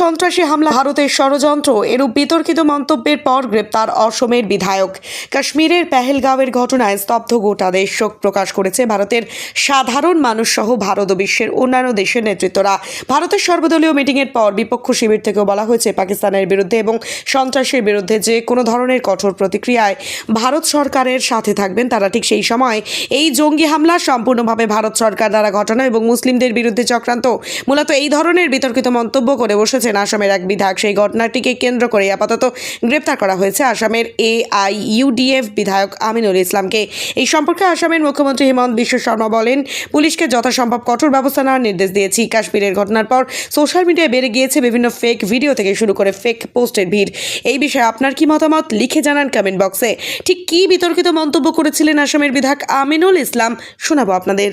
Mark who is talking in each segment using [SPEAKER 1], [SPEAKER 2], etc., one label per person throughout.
[SPEAKER 1] সন্ত্রাসী হামলা ভারতের ষড়যন্ত্র, এরূপ বিতর্কিত মন্তব্যের পর গ্রেপ্তার অসমের বিধায়ক। কাশ্মীরের পেহেলগাঁওয়ের ঘটনায় স্তব্ধ গোটা দেশ শোক প্রকাশ করেছে ভারতের সাধারণ মানুষ সহ ভারত ও বিশ্বের অন্যান্য দেশের নেতৃত্বরা। ভারতের সর্বদলীয় মিটিংয়ের পর বিপক্ষ শিবির থেকেও বলা হয়েছে, পাকিস্তানের বিরুদ্ধে এবং সন্ত্রাসের বিরুদ্ধে যে কোনো ধরনের কঠোর প্রতিক্রিয়ায় ভারত সরকারের সাথে থাকবেন তারা ঠিক সেই সময় এই জঙ্গি হামলা সম্পূর্ণভাবে ভারত সরকার দ্বারা ঘটানো এবং মুসলিমদের বিরুদ্ধে চক্রান্ত। মূলত এই ধরনের বিতর্কিত মন্তব্য করে বসেছেন আসামের এক বিধায়ক। সেই ঘটনাটিকে কেন্দ্র করে আপাতত গ্রেপ্তার করা হয়েছে আসামের এ আই ইউডিএফ বিধায়ক আমিনুল ইসলামকে। এই সম্পর্কে আসামের মুখ্যমন্ত্রী হেমন্ত বিশ্ব শর্মা বলেন, পুলিশকে যথাসম্ভব কঠোর ব্যবস্থা নেওয়ার নির্দেশ দিয়েছি। কাশ্মীরের ঘটনার পর সোশ্যাল মিডিয়ায় বেড়ে গিয়েছে বিভিন্ন ফেক ভিডিও থেকে শুরু করে ফেক পোস্টের ভিড়। এই বিষয়ে আপনার কি মতামত? লিখে জানান কমেন্ট বক্সে ঠিক কী বিতর্কিত মন্তব্য করেছিলেন আসামের বিধায়ক আমিনুল ইসলাম? শোনাবো আপনাদের।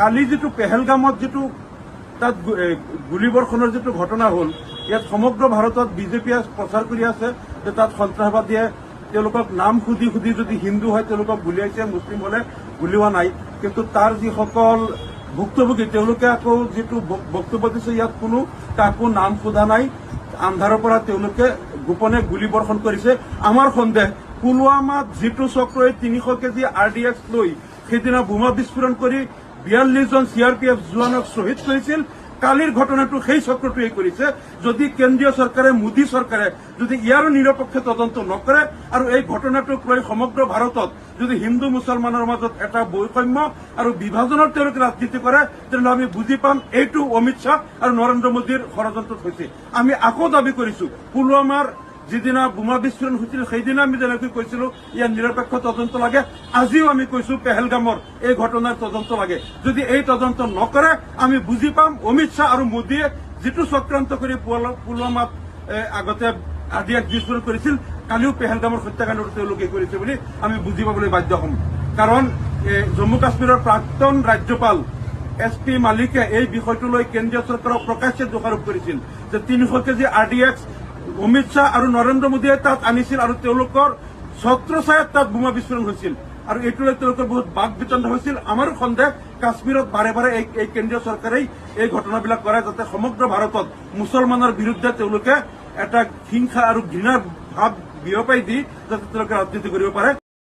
[SPEAKER 2] কালি যিটো পেহেলগামত যিটো তাত গুলীবৰ্ষণৰ যিটো ঘটনা হ'ল, ইয়াত সমগ্ৰ ভাৰতত বিজেপিয়ে প্ৰচাৰ কৰি আছে যে তাত সন্ত্ৰাসবাদীয়ে তেওঁলোকক নাম সুধি সুধি যদি হিন্দু হয়, তেওঁলোকক গুলিয়াইছে, মুছলিম হলে গুলিওৱা নাই। কিন্তু তাৰ যিসকল ভুক্তভোগী, তেওঁলোকে আকৌ যিটো বক্তব্য দিছে, ইয়াত কোনো কাকো নাম সোধা নাই। আন্ধাৰৰ পৰা তেওঁলোকে গোপনে গুলীবৰ্ষণ কৰিছে। আমাৰ সন্দেহ, পুলৱামাত যিটো চক্ৰই তিনিশ কেজি আৰ ডি এক্স লৈ সেইদিনা বোমা বিস্ফোৰণ কৰি আৰ পি এফ জোৱানক শ্বহীদ কৰিছিল। কালিৰ ঘটনাটো সেই চক্ৰটোৱে কৰিছে। যদি কেন্দ্ৰীয় চৰকাৰে, মোদী চৰকাৰে যদি ইয়াৰো নিৰপেক্ষ তদন্ত নকৰে আৰু এই ঘটনাটোক লৈ সমগ্ৰ ভাৰতত যদি হিন্দু মুছলমানৰ মাজত এটা বৈষম্য আৰু বিভাজনৰ তেওঁলোকে ৰাজনীতি কৰে, তেনেহ'লে আমি বুজি পাম এইটো অমিত শ্বাহ আৰু নৰেন্দ্ৰ মোদীৰ ষড়যন্ত্ৰত হৈছে। আমি আকৌ দাবি কৰিছো, পুলৱামাৰ যিদিনা বোমা বিস্ফোৰণ হৈছিল, সেইদিনা আমি যেনেকৈ কৈছিলো, ইয়াৰ নিৰপেক্ষ তদন্ত লাগে। আজিও আমি কৈছো, পেহেলগামৰ এই ঘটনাৰ তদন্ত লাগে। যদি এই তদন্ত নকৰে, আমি বুজি পাম, অমিত শ্বাহ আৰু মোদীয়ে যিটো চক্ৰান্ত কৰি পুল- পুলৱামাত আগতে আদিয়াক বিস্ফোৰণ কৰিছিল, কালিও পেহেলগামৰ হত্যাকাণ্ডটো তেওঁলোকে কৰিছে বুলি আমি বুজি পাবলৈ বাধ্য হ'ম। কাৰণ জম্মু কাশ্মীৰৰ প্ৰাক্তন ৰাজ্যপাল এছ পি মালিকে এই বিষয়টো লৈ কেন্দ্ৰীয় চৰকাৰক প্ৰকাশ্যে দোষাৰোপ কৰিছিল যে তিনিশ KG R D X Amit Shah আৰু নৰেন্দ্ৰ মোদীয়ে তাত আনিছিল আৰু তেওঁলোকৰ ছত্ৰছায়াত তাত বোমা বিস্ফোৰণ হৈছিল। আৰু এইটো লৈ বহুত বাক বিতণ্ড হৈছিল। আমাৰ সন্দেহ, কাশ্মীৰত বাৰে বাৰে এই এই কেন্দ্ৰীয় চৰকাৰেই এই ঘটনাবিলাক কৰে যাতে সমগ্ৰ ভাৰতত মুছলমানৰ বিৰুদ্ধে তেওঁলোকে এটা হিংসা আৰু ঘৃণাৰ ভাৱ বিয়পাই দি যাতে তেওঁলোকে ৰাজনীতি কৰিব পাৰে।